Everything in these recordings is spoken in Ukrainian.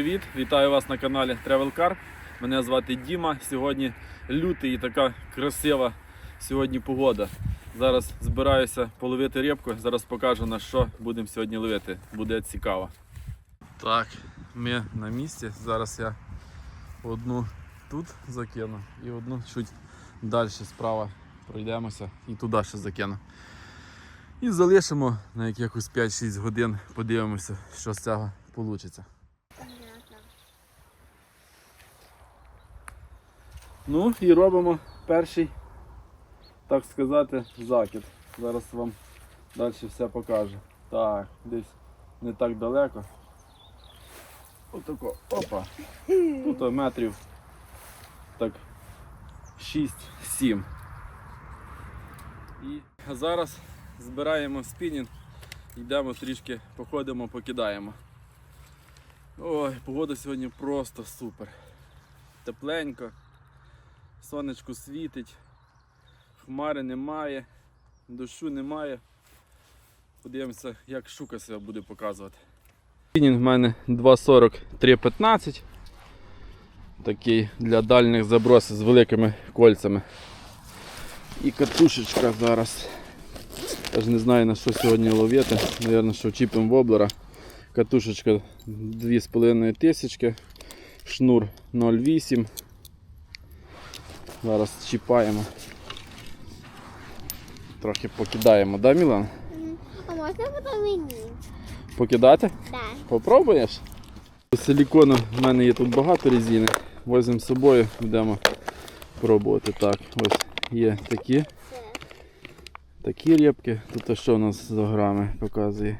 привіт! Вітаю вас на каналі Travel Car. Мене звати Діма. Сьогодні лютий і така красива сьогодні погода. Зараз збираюся половити рибку. Зараз покажу на що будемо сьогодні ловити. Буде цікаво. Так, ми на місці. Зараз я одну тут закину і одну чуть далі справа пройдемося і туди ще закину. І залишимо на якихось 5-6 годин, подивимося, що з цього вийде. Ну і робимо перший, так сказати, закид. Зараз вам далі все покажу. Так, десь не так далеко. Отако, опа. Тут метрів так 6-7. І зараз збираємо спінінг, йдемо трішки, походимо, покидаємо. Ой, погода сьогодні просто супер. Тепленько, сонечко світить, хмари немає, дощу немає. Подивимося, як шука себе буде показувати. Спінінг в мене 2.40-3.15. Такий для дальніх забросів з великими кольцями. І катушечка зараз. Теж не знаю на що сьогодні ловити. Навірно, що чіпом воблера. Катушечка 2,5 тисячки, шнур 0,8. Зараз чіпаємо. Трохи покидаємо, да, Мілан? А можна потім мені? Покидати? Так. Попробуєш? Силікону в мене є тут багато резини. Возьмемо з собою, будемо пробувати. Так, ось є такі. Такі рибки. Тут що у нас за грами показує?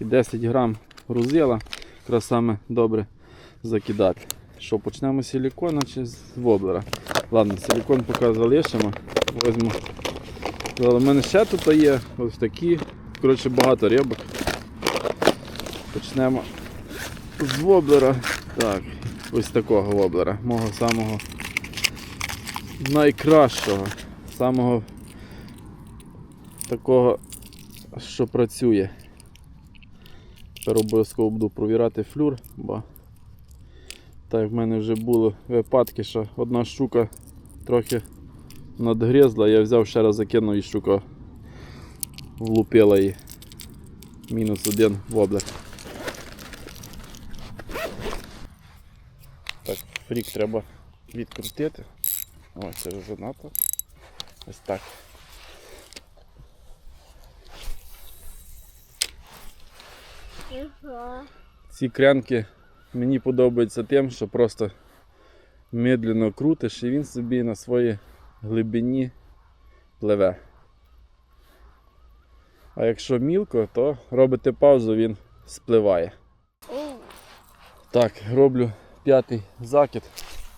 10 грам грузила. Якраз саме добре закидати. Що, почнемо з силікона чи з воблера? Ладно, силікон поки залишимо. Возьму. Але в мене ще тут є ось такі. Коротше, багато рибок. Почнемо з воблера. Так, ось такого воблера. Мого самого найкращого. Самого такого, що працює. Тепер обов'язково буду провіряти флюр, бо так в мене вже були випадки, що одна щука трохи надгризла, я взяв ще раз закинув і щука влупила її. Мінус один воблер. Так, фрік треба відкрутити. Ось це вже занадто. Ось так. Ці крянки мені подобаються тим, що просто медленно крутиш і він собі на своїй глибині пливе. А якщо мілко, то робите паузу, він спливає. Так, роблю п'ятий закид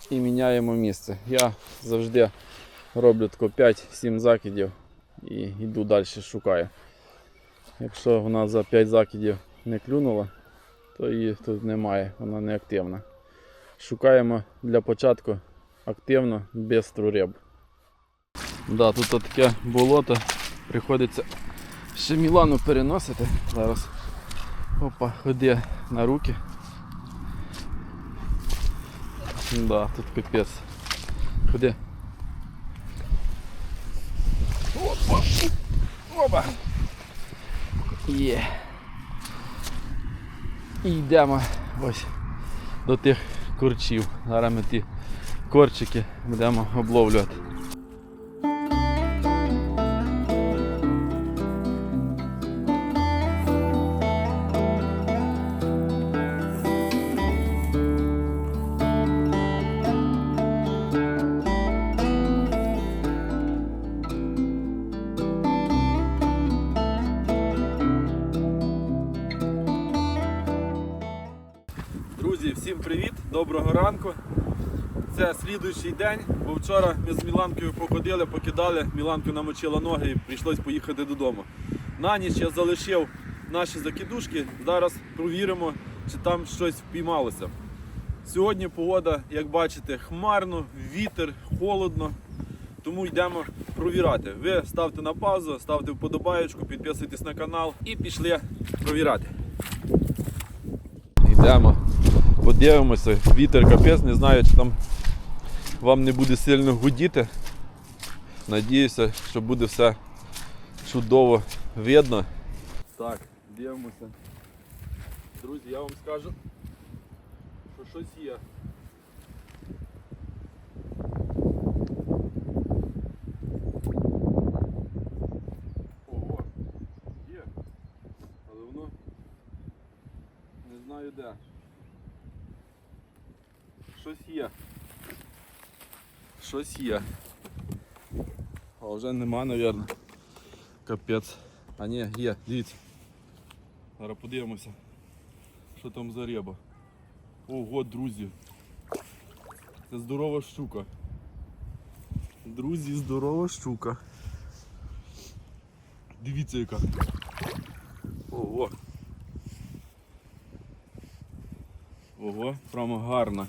і міняємо місце. Я завжди роблю тако 5-7 закидів і йду далі шукаю. Якщо вона за 5 закидів не клюнула, то її тут немає, вона не активна. Шукаємо для початку активно бистру рибу. Да, тут таке болото, приходиться ще Мілану переносити. Зараз опа, ходи на руки. Да, тут капець. Ходи. Опа! Опа! Є. І йдемо ось до тих корчів. Зараз ми ті корчики будемо обловлювати. Привіт, доброго ранку. Це слідуючий день, бо вчора ми з Міланкою походили, покидали, Міланку намочила ноги і прийшлось поїхати додому. На ніч я залишив наші закидушки, зараз провіримо, чи там щось впіймалося. Сьогодні погода, як бачите, хмарно, вітер, холодно, тому йдемо провірати. Ви ставте на паузу, ставте вподобаєчку, підписуйтесь на канал і пішли провірати. Йдемо, подивимося. Вітер капець, не знаю, чи там вам не буде сильно гудіти. Надіюся, що буде все чудово видно. Так, дивимося. Друзі, я вам скажу, що щось є. Ого, є. Але воно не знаю де. Щось є. Щось є. А вже нема, напевно. Капець. А ні, є, дивіться. Зараз подивимося. Що там за риба. Ого, друзі. Це здорова щука. Друзі, здорова щука. Дивіться яка. Ого. Ого, прямо гарна.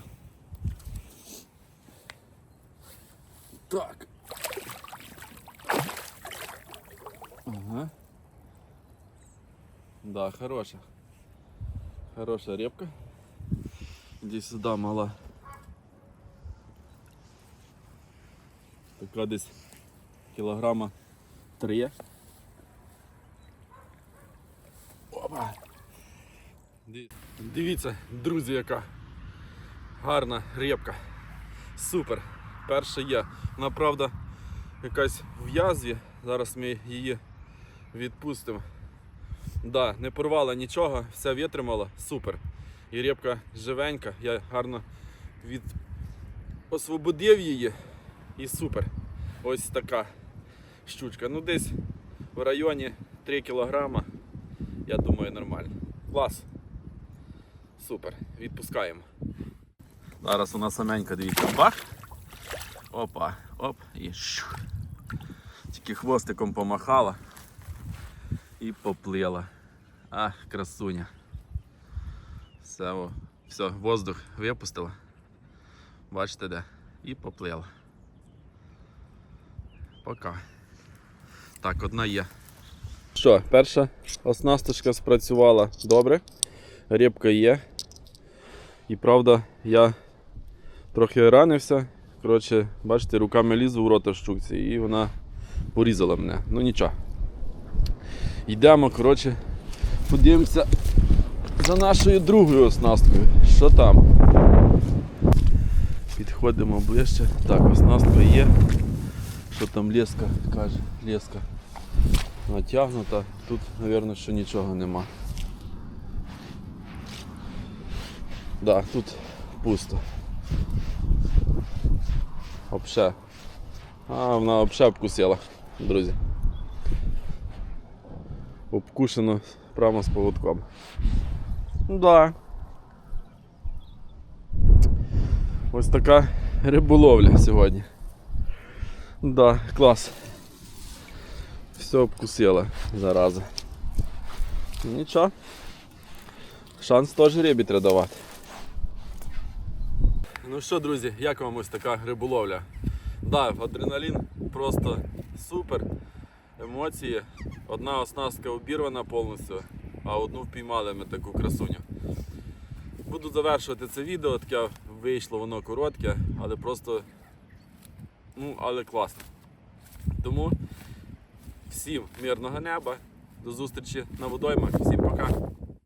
Так. Ага. Да, хороша. Хорошая репка. Иди сюда, мала. Така десь кілограма три. Опа. Ди- Дивіться, друзі, яка гарна репка. Супер. Перша є. Вона правда якась в язві. Зараз ми її відпустимо. Да, не порвала нічого, все витримала, супер. І репка живенька, я гарно від... освободив її і супер. Ось така щучка. Ну десь в районі 3 кілограма. Я думаю, нормально. Клас. Супер. Відпускаємо. Зараз вона саменька, дивіться, бах. Опа, оп, і щух. Тільки хвостиком помахала і поплила. А, красуня. Все, о, все, воздух випустила. Бачите де? І поплила. Пока. Так, одна є. Що, перша оснасточка спрацювала добре. Рибка є. І правда, я трохи ранився. Коротше, бачите, руками лізу в рота щукці і вона порізала мене. Ну нічого. Йдемо, коротше, подивимося за нашою другою оснасткою. Що там? Підходимо ближче. Так, оснастка є. Що там леска каже? Леска натягнута. Тут, мабуть, що нічого нема. Да, тут пусто. Обше. А, вона обше обкусила, друзі. Обкушено прямо з поводком. Ну да. Ось така риболовля сьогодні. Да, клас. Все обкусила зараза. Нічого. Шанс теж рибі треба давати. Ну що, друзі, як вам ось така риболовля? Да, адреналін просто супер. Емоції. Одна оснастка обірвана повністю, а одну впіймали ми таку красуню. Буду завершувати це відео, таке вийшло воно коротке, але просто ну, але класно. Тому всім мирного неба, до зустрічі на водоймах, всім пока.